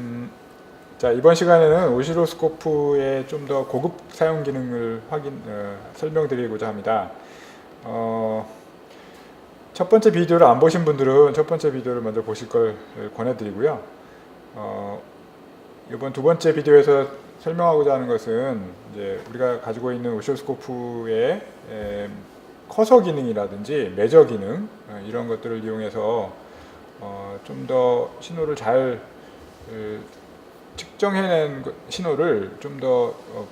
음, 자 이번 시간에는 오시로스코프의 좀 더 고급 사용 기능을 확인 어, 설명드리고자 합니다. 어, 첫 번째 비디오를 안 보신 분들은 첫 번째 비디오를 먼저 보실 걸 권해드리고요. 어, 이번 두 번째 비디오에서 설명하고자 하는 것은 이제 우리가 가지고 있는 오시로스코프의 에, 커서 기능이라든지 매저 기능 어, 이런 것들을 이용해서 어, 좀 더 신호를 잘 에, 측정해낸 그 신호를 좀더 어,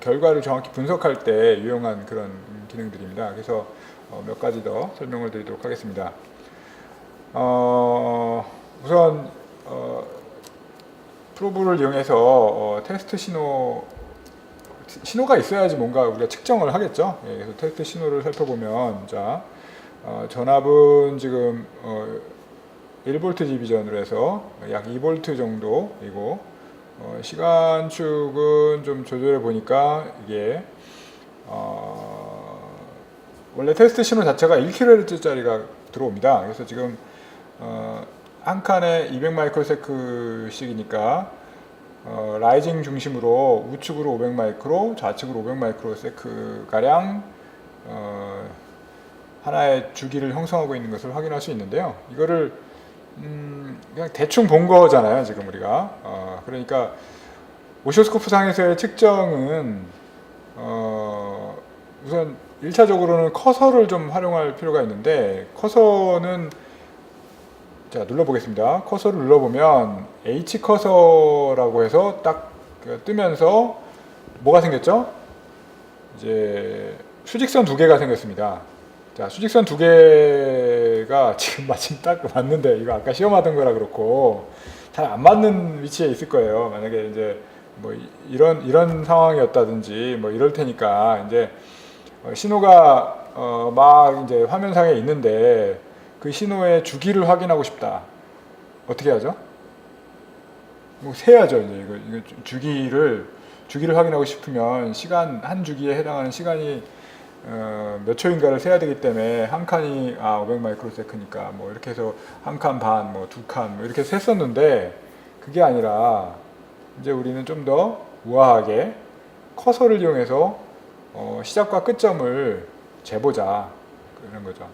결과를 정확히 분석할 때 유용한 그런 기능들입니다. 그래서 어, 몇 가지 더 설명을 드리도록 하겠습니다. 어, 우선 어, 프로브를 이용해서 어, 테스트 신호 신호가 있어야지 뭔가 우리가 측정을 하겠죠. 예, 그래서 테스트 신호를 살펴보면 자 어, 전압은 지금 어, 1V 디비전으로 해서 약 2V 정도이고 어, 시간축은 좀 조절해 보니까 이게 어, 원래 테스트 신호 자체가 1kHz짜리가 들어옵니다. 그래서 지금 어, 한 칸에 200 마이크로세크씩이니까 어, 라이징 중심으로 우측으로 500 마이크로, 좌측으로 500 마이크로세크 가량 어, 하나의 주기를 형성하고 있는 것을 확인할 수 있는데요. 이거를 음, 그냥 대충 본 거잖아요, 지금 우리가. 어, 그러니까 오시오스코프 상에서의 측정은 어, 우선 1차적으로는 커서를 좀 활용할 필요가 있는데 커서는 자 눌러보겠습니다. 커서를 눌러보면 H 커서라고 해서 딱 뜨면서 뭐가 생겼죠? 이제 수직선 두 개가 생겼습니다. 자 수직선 두 개가 지금 마침 딱 맞는데 이거 아까 시험하던 거라 그렇고 잘 안 맞는 위치에 있을 거예요. 만약에 이제 뭐 이런 이런 상황이었다든지 뭐 이럴 테니까 이제 어, 신호가 어, 막 이제 화면상에 있는데 그 신호의 주기를 확인하고 싶다. 어떻게 하죠? 뭐 세야죠. 이제 이거, 이거 주기를 주기를 확인하고 싶으면 시간 한 주기에 해당하는 시간이 어, 몇 초인가를 세야 되기 때문에 한 칸이 아 500 마이크로세크니까 뭐 이렇게 해서 한 칸 반, 뭐 두 칸, 뭐 이렇게 셌었는데 그게 아니라 이제 우리는 좀 더 우아하게 커서를 이용해서 어, 시작과 끝점을 재보자 그런 거죠.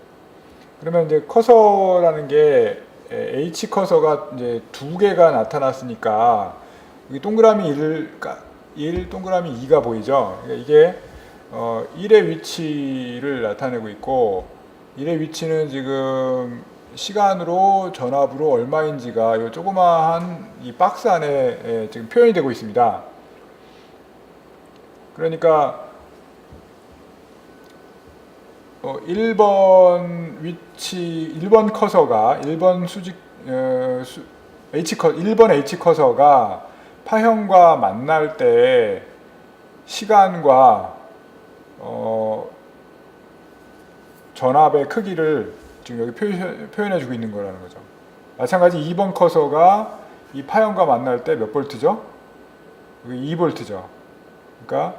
그러면 이제 커서라는 게 에, H 커서가 이제 두 개가 나타났으니까 이 동그라미 1, 1 동그라미 2가 보이죠. 그러니까 이게 어, 1의 위치를 나타내고 있고 1의 위치는 지금 시간으로 전압으로 얼마인지가 이 조그마한 이 박스 안에 에, 지금 표현이 되고 있습니다. 그러니까 어, 1번 위치 1번 커서가 1번 수직 어, 수, H 커 1번 H 커서가 파형과 만날 때 시간과 어, 전압의 크기를 지금 여기 표현, 표현해 주고 있는 거라는 거죠. 마찬가지 2번 커서가 이 파형과 만날 때 몇 볼트죠? 여기 2볼트죠. 그러니까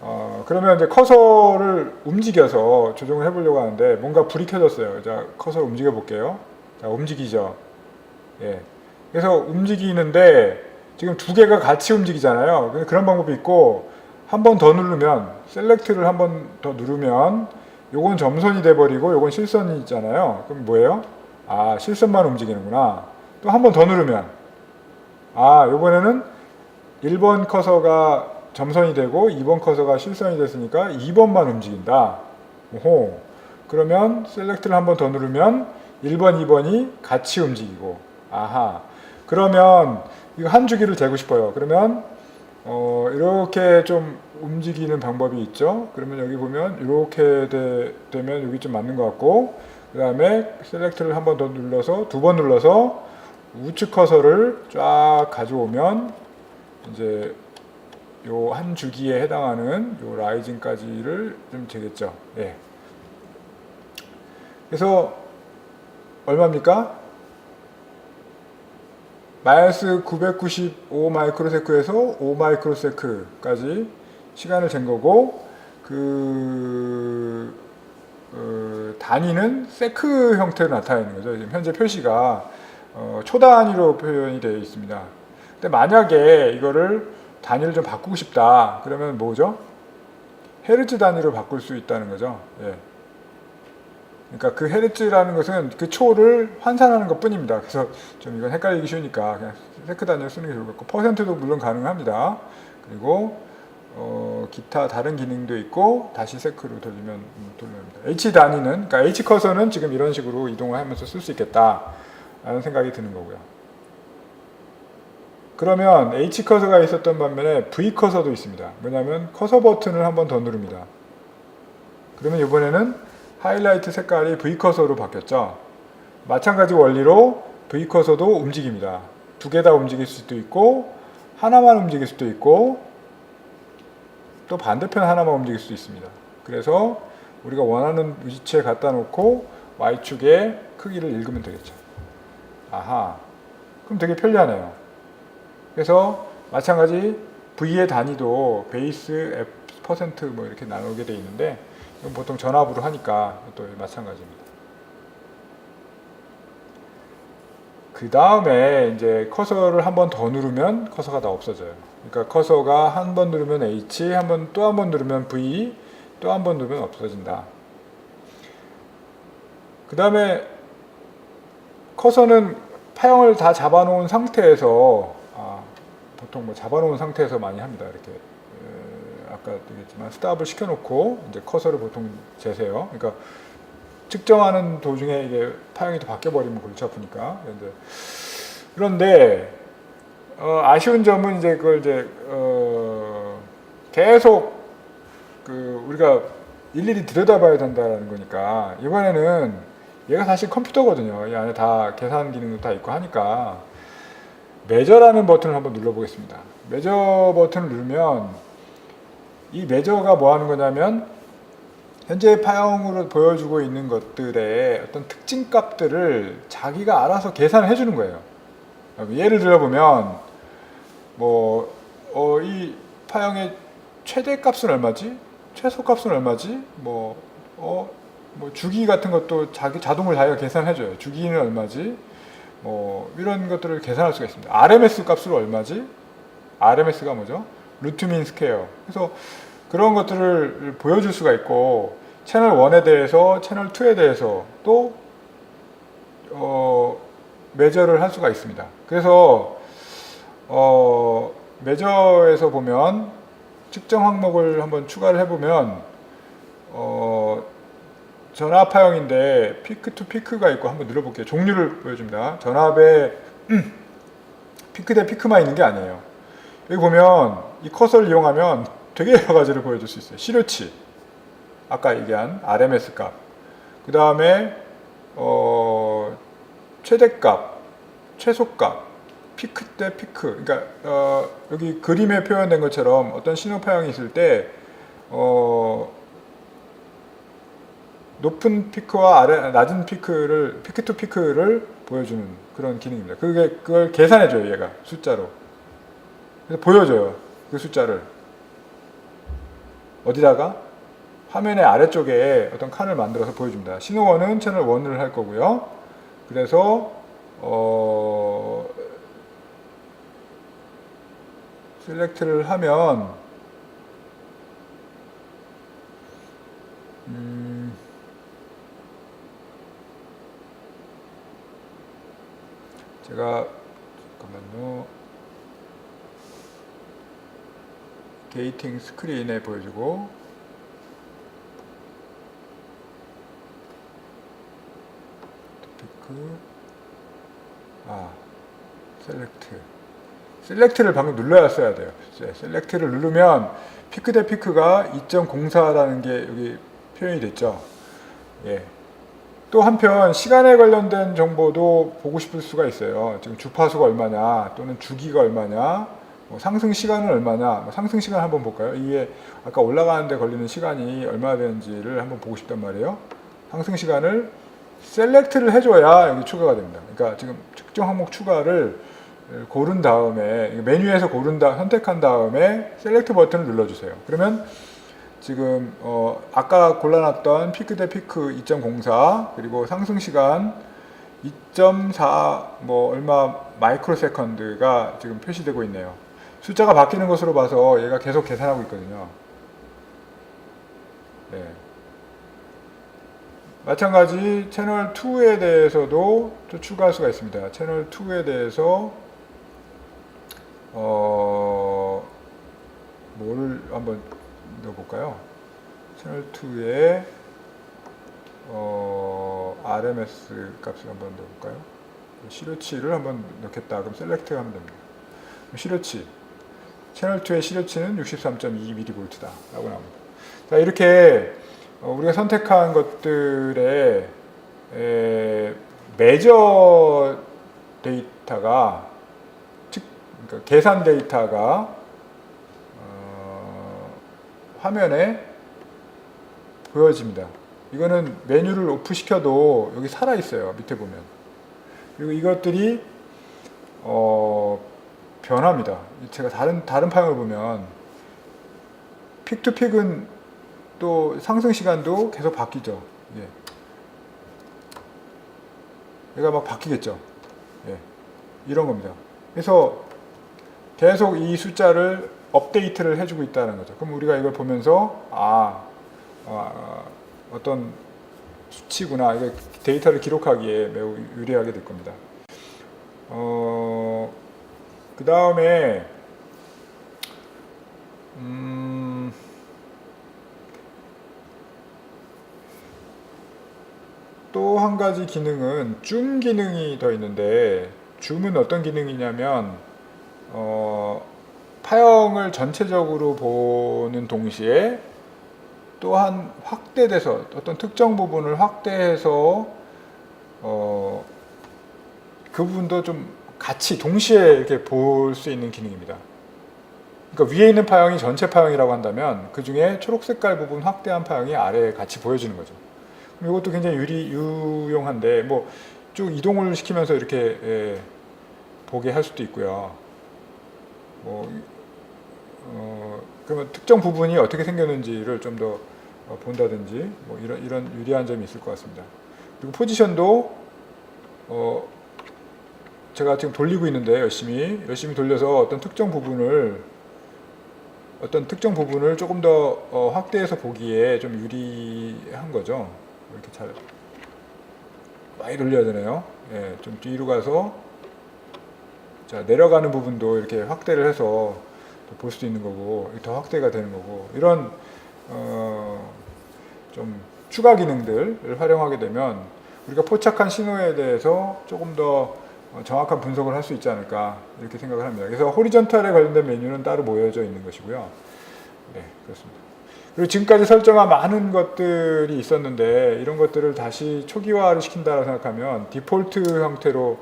어, 그러면 이제 커서를 움직여서 조정을 해보려고 하는데 뭔가 불이 켜졌어요. 자, 커서 움직여 볼게요. 자, 움직이죠. 예. 그래서 움직이는데 지금 두 개가 같이 움직이잖아요. 그런 방법이 있고 한 번 더 누르면 셀렉트를 한 번 더 누르면 요건 점선이 돼 버리고 요건 실선이 있잖아요. 그럼 뭐예요? 아, 실선만 움직이는구나. 또 한 번 더 누르면 아, 요번에는 1번 커서가 점선이 되고 2번 커서가 실선이 됐으니까 2번만 움직인다. 오호. 그러면 셀렉트를 한 번 더 누르면 1번, 2번이 같이 움직이고. 아하. 그러면 이거 한 주기를 재고 싶어요. 그러면 어, 이렇게 좀 움직이는 방법이 있죠. 그러면 여기 보면 이렇게 되, 되면 여기 좀 맞는 것 같고 그 다음에 셀렉트를 한 번 더 눌러서 두 번 눌러서 우측 커서를 쫙 가져오면 이제 요 한 주기에 해당하는 요 라이징까지를 좀 되겠죠. 예. 그래서 얼마입니까? 마이너스 995 마이크로세크에서 5 마이크로세크까지 시간을 잰 거고 그 어, 단위는 세크 형태로 나타내는 거죠. 지금 현재 표시가 어, 초 단위로 표현이 되어 있습니다. 근데 만약에 이거를 단위를 좀 바꾸고 싶다. 그러면 뭐죠? 헤르츠 단위로 바꿀 수 있다는 거죠. 예. 그러니까 그 헤르츠라는 것은 그 초를 환산하는 것 뿐입니다. 그래서 좀 이건 헷갈리기 쉬우니까 그냥 세크 단위를 쓰는 게 좋을 것 같고 퍼센트도 물론 가능합니다. 그리고 어, 기타 다른 기능도 있고 다시 세크로 돌리면 음, 돌립니다. H 단위는 그러니까 H 커서는 지금 이런 식으로 이동을 하면서 쓸 수 있겠다라는 생각이 드는 거고요. 그러면 H 커서가 있었던 반면에 V 커서도 있습니다. 뭐냐면 커서 버튼을 한 번 더 누릅니다. 그러면 이번에는 하이라이트 색깔이 V 커서로 바뀌었죠. 마찬가지 원리로 V 커서도 움직입니다. 두 개 다 움직일 수도 있고 하나만 움직일 수도 있고 또 반대편 하나만 움직일 수도 있습니다. 그래서 우리가 원하는 위치에 갖다 놓고 Y축의 크기를 읽으면 되겠죠. 아하. 그럼 되게 편리하네요. 그래서 마찬가지 V의 단위도 베이스 F 퍼센트 뭐 이렇게 나누게 돼 있는데 보통 전압으로 하니까 또 마찬가지입니다. 그 다음에 이제 커서를 한 번 더 누르면 커서가 다 없어져요. 그러니까 커서가 한 번 누르면 H, 한 번 또 한 번 누르면 V, 또 한 번 누르면 없어진다. 그 다음에 커서는 파형을 다 잡아놓은 상태에서 아, 보통 뭐 잡아놓은 상태에서 많이 합니다. 이렇게 에, 아까 얘기했지만 스탑을 시켜놓고 이제 커서를 보통 재세요. 그러니까 측정하는 도중에 이게 파형이 또 바뀌어 버리면 골치 아프니까. 그런데, 그런데 어, 아쉬운 점은 이제 그걸 이제 어, 계속 그 우리가 일일이 들여다봐야 된다는 거니까 이번에는 얘가 사실 컴퓨터거든요. 이 안에 다 계산 기능도 다 있고 하니까 매저라는 버튼을 한번 눌러보겠습니다. 매저 버튼을 누르면 이 매저가 뭐 하는 거냐면 현재 파형으로 보여주고 있는 것들의 어떤 특징 값들을 자기가 알아서 계산을 해주는 거예요. 예를 들어 보면 뭐 어, 이 파형의 최대 값은 얼마지? 최소 값은 얼마지? 뭐 어, 뭐 주기 같은 것도 자기 자동으로 자기가 계산해줘요. 주기는 얼마지? 뭐 이런 것들을 계산할 수가 있습니다. RMS 값으로 얼마지? RMS가 뭐죠? 루트 민 스퀘어. 그래서 그런 것들을 보여줄 수가 있고 채널 1에 대해서 채널 2에 대해서 또 어, 매저를 할 수가 있습니다. 그래서 어, 매저에서 보면 측정 항목을 한번 추가를 해보면 어, 전압파형인데 피크 투 피크가 있고 한번 눌러볼게요. 종류를 보여줍니다. 전압에 피크 대 피크만 있는 게 아니에요. 여기 보면 이 커서를 이용하면 되게 여러 가지를 보여줄 수 있어요. 시료치, 아까 얘기한 RMS 값, 그 다음에 어, 최대값, 최소값, 피크 대 피크. 그러니까 어, 여기 그림에 표현된 것처럼 어떤 신호 파형이 있을 때 어, 높은 피크와 아래, 낮은 피크를 피크 투 피크를 보여주는 그런 기능입니다. 그게 그걸 계산해 줘요, 얘가 숫자로. 그래서 보여줘요, 그 숫자를 어디다가 화면의 아래쪽에 어떤 칸을 만들어서 보여줍니다. 신호원은 채널 1을 할 거고요. 그래서 어, 셀렉트를 하면 음, 제가 잠깐만요. 게이팅 스크린에 보여주고 토피크 아 셀렉트 셀렉트를 방금 눌러야 써야 돼요. 네, 셀렉트를 누르면 피크 대 피크가 2.04라는 게 여기 표현이 됐죠. 예. 또 한편 시간에 관련된 정보도 보고 싶을 수가 있어요. 지금 주파수가 얼마냐, 또는 주기가 얼마냐, 뭐 상승 시간은 얼마냐, 뭐 상승 시간 한번 볼까요? 이게 아까 올라가는데 걸리는 시간이 얼마나 되는지를 한번 보고 싶단 말이에요. 상승 시간을 셀렉트를 해줘야 여기 추가가 됩니다. 그러니까 지금 특정 항목 추가를 고른 다음에 메뉴에서 고른 다 선택한 다음에 셀렉트 버튼을 눌러주세요. 그러면 지금 어 아까 골라놨던 피크 대 피크 2.04 그리고 상승 시간 2.4 뭐 얼마 마이크로 세컨드가 지금 표시되고 있네요. 숫자가 바뀌는 것으로 봐서 얘가 계속 계산하고 있거든요. 네. 마찬가지 채널 2에 대해서도 또 추가할 수가 있습니다. 채널 2에 대해서 어 뭐를 한번 넣어볼까요? 채널 2에 어 RMS 값을 한번 넣어볼까요? 시료치를 한번 넣겠다. 그럼 셀렉트 하면 됩니다. 시료치 채널 2의 시료치는 63.2mV다 라고 나옵니다. 자 이렇게 어, 우리가 선택한 것들의 에, 매저 데이터가 즉 그러니까 계산 데이터가 어, 화면에 보여집니다. 이거는 메뉴를 오프 시켜도 여기 살아 있어요. 밑에 보면. 그리고 이것들이 어, 변합니다. 제가 다른 다른 파형을 보면 픽투픽은 또 상승 시간도 계속 바뀌죠. 예. 얘가 막 바뀌겠죠. 예. 이런 겁니다. 그래서 계속 이 숫자를 업데이트를 해주고 있다는 거죠. 그럼 우리가 이걸 보면서 아, 아 어떤 수치구나. 이게 데이터를 기록하기에 매우 유리하게 될 겁니다. 어, 그 다음에 음, 또 한 가지 기능은 줌 기능이 더 있는데 줌은 어떤 기능이냐면 어, 파형을 전체적으로 보는 동시에 또한 확대돼서 어떤 특정 부분을 확대해서 어, 그 부분도 좀 같이 동시에 이렇게 볼 수 있는 기능입니다. 그러니까 위에 있는 파형이 전체 파형이라고 한다면 그 중에 초록 색깔 부분 확대한 파형이 아래에 같이 보여지는 거죠. 이것도 굉장히 유리, 유용한데 뭐 쭉 이동을 시키면서 이렇게 예, 보게 할 수도 있고요. 뭐 어, 그러면 특정 부분이 어떻게 생겼는지를 좀 더 본다든지 뭐 이런 이런 유리한 점이 있을 것 같습니다. 그리고 포지션도 어, 제가 지금 돌리고 있는데 열심히 열심히 돌려서 어떤 특정 부분을 어떤 특정 부분을 조금 더 어, 확대해서 보기에 좀 유리한 거죠. 이렇게 잘 많이 돌려야 되네요. 예, 좀 뒤로 가서 자 내려가는 부분도 이렇게 확대를 해서 볼 수도 있는 거고 더 확대가 되는 거고 이런 어, 좀 추가 기능들을 활용하게 되면 우리가 포착한 신호에 대해서 조금 더 어, 정확한 분석을 할 수 있지 않을까 이렇게 생각을 합니다. 그래서 호리전탈에 관련된 메뉴는 따로 모여져 있는 것이고요. 네, 그렇습니다. 그리고 지금까지 설정한 많은 것들이 있었는데 이런 것들을 다시 초기화를 시킨다고 생각하면 디폴트 형태로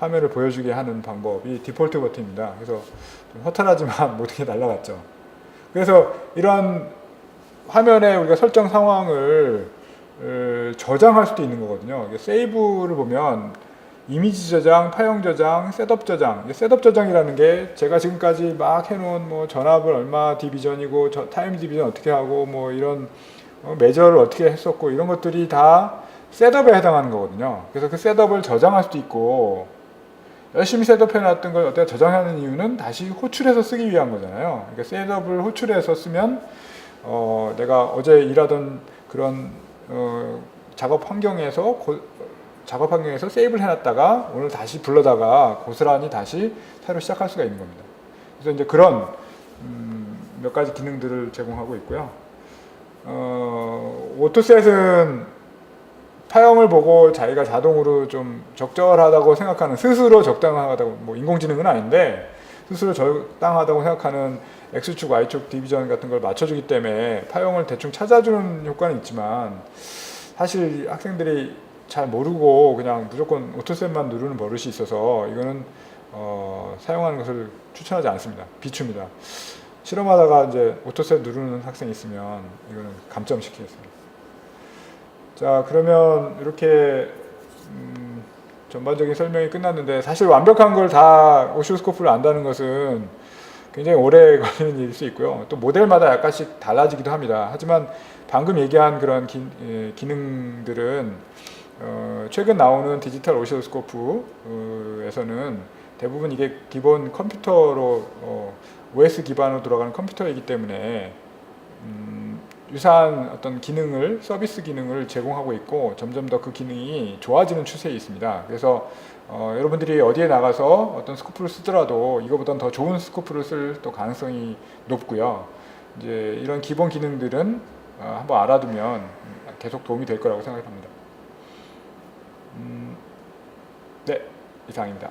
화면을 보여주게 하는 방법이 디폴트 버튼입니다. 그래서 좀 허탈하지만 모든 게 날라갔죠. 그래서 이런 화면에 우리가 설정 상황을 어, 저장할 수도 있는 거거든요. 세이브를 보면 이미지 저장, 파형 저장, 셋업 저장. 셋업 저장이라는 게 제가 지금까지 막 해놓은 뭐 전압을 얼마 디비전이고 저 타임 디비전 어떻게 하고 뭐 이런 어, 매저를 어떻게 했었고 이런 것들이 다 셋업에 해당하는 거거든요. 그래서 그 셋업을 저장할 수도 있고 열심히 셋업해 놨던 걸 어떻게 저장하는 이유는 다시 호출해서 쓰기 위한 거잖아요. 그러니까 셋업을 호출해서 쓰면 어, 내가 어제 일하던 그런 어, 작업 환경에서 고, 작업 환경에서 세이브를 해놨다가 오늘 다시 불러다가 고스란히 다시 새로 시작할 수가 있는 겁니다. 그래서 이제 그런 음, 몇 가지 기능들을 제공하고 있고요. 어, 오토셋은 파형을 보고 자기가 자동으로 좀 적절하다고 생각하는 스스로 적당하다고 뭐 인공지능은 아닌데 스스로 적당하다고 생각하는 X축, Y축 디비전 같은 걸 맞춰주기 때문에 파형을 대충 찾아주는 효과는 있지만 사실 학생들이 잘 모르고 그냥 무조건 오토셋만 누르는 버릇이 있어서 이거는 어, 사용하는 것을 추천하지 않습니다. 비추입니다. 실험하다가 이제 오토셋 누르는 학생이 있으면 이거는 감점시키겠습니다. 자 그러면 이렇게 음, 전반적인 설명이 끝났는데 사실 완벽한 걸 다 오시오스코프를 안다는 것은 굉장히 오래 걸리는 일일 수 있고요. 또 모델마다 약간씩 달라지기도 합니다. 하지만 방금 얘기한 그런 기, 예, 기능들은 어, 최근 나오는 디지털 오시로스코프에서는 대부분 이게 기본 컴퓨터로 어, OS 기반으로 돌아가는 컴퓨터이기 때문에 음, 유사한 어떤 기능을 서비스 기능을 제공하고 있고 점점 더 그 기능이 좋아지는 추세에 있습니다. 그래서 어, 여러분들이 어디에 나가서 어떤 스코프를 쓰더라도 이거보다는 더 좋은 스코프를 쓸 또 가능성이 높고요. 이제 이런 기본 기능들은 어, 한번 알아두면 계속 도움이 될 거라고 생각합니다. 음, 네, 이상입니다.